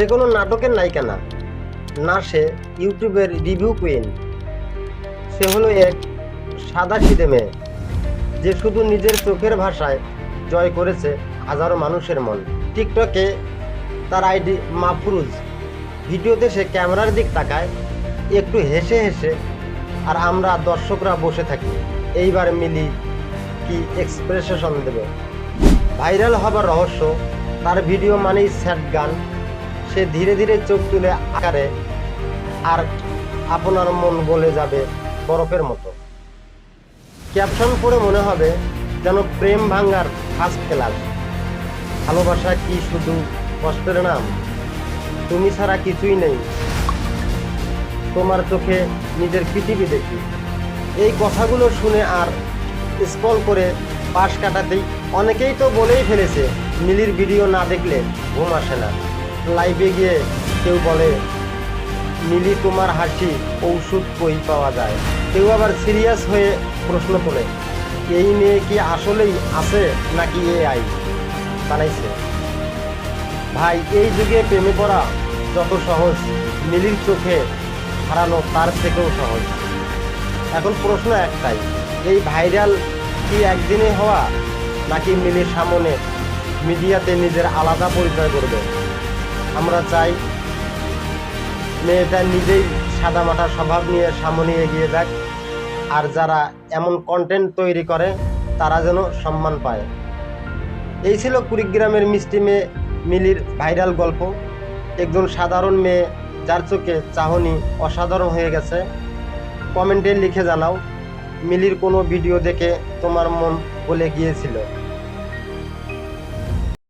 সে কোনো নাটকের নায়িকা না। না সে ইউটিউবের রিভিউ কুইন। সে হলো এক সাদা সিদে মেয়ে, যে শুধু নিজের চোখের ভাষায় জয় করেছে হাজারো মানুষের মন। টিকটকে তার আইডি মাফরুজ ভিডিওতে সে ক্যামেরার দিক তাকায়, একটু হেসে হেসে, আর আমরা দর্শকরা বসে থাকি। এইবার মিলি কি এক্সপ্রেশন দেবে? ভাইরাল হবার রহস্য, তার ভিডিও মানেই স্যাড গান। সে ধীরে ধীরে চোখ তুলে আকারে আর আপনার মন গলে যাবে বরফের মতো। ক্যাপশন পড়ে মনে হবে যেন প্রেম ভাঙ্গার ফার্স্ট ক্লাস ভালোবাসা কি শুধু কষ্টের নাম? তুমি ছাড়া কিছুই নেই। তোমার চোখে নিজের পৃথিবী দেখি। এই কথাগুলো শুনে আর স্কল করে পাশ কাটাতেই অনেকেই তো বলেই ফেলেছে, মিলির ভিডিও না দেখলে ঘুম আসে না। লাইভে গিয়ে কেউ বলে, মিলি, তোমার হাসি ঔষধ কই পাওয়া যায়। কেউ আবার সিরিয়াস হয়ে প্রশ্ন তোলে, এই মেয়ে কি আসলেই আছে নাকি এ আই বানাইছে। ভাই, এই যুগে প্রেমে পড়া যত সহজ, মিলির চোখে হারানো তার থেকেও সহজ। এখন প্রশ্ন একটাই, এই ভাইরাল কি একদিনে হওয়া নাকি মিলির সামনে মিডিয়াতে নিজের আলাদা পরিচয় করবে? আমরা চাই মেয়েটা নিজেই সাদামাটা স্বভাব নিয়ে সামনে এগিয়ে যাক। আর যারা এমন কন্টেন্ট তৈরি করে, তারা যেন সম্মান পায়। এই ছিল কুড়িগ্রামের মিষ্টি মেয়ে মিলির ভাইরাল গল্প। একজন সাধারণ মেয়ে, যার চোখে চাহনি অসাধারণ হয়ে গেছে। কমেন্টে লিখে জানাও, মিলির কোনো ভিডিও দেখে তোমার মন বলে গিয়েছিল।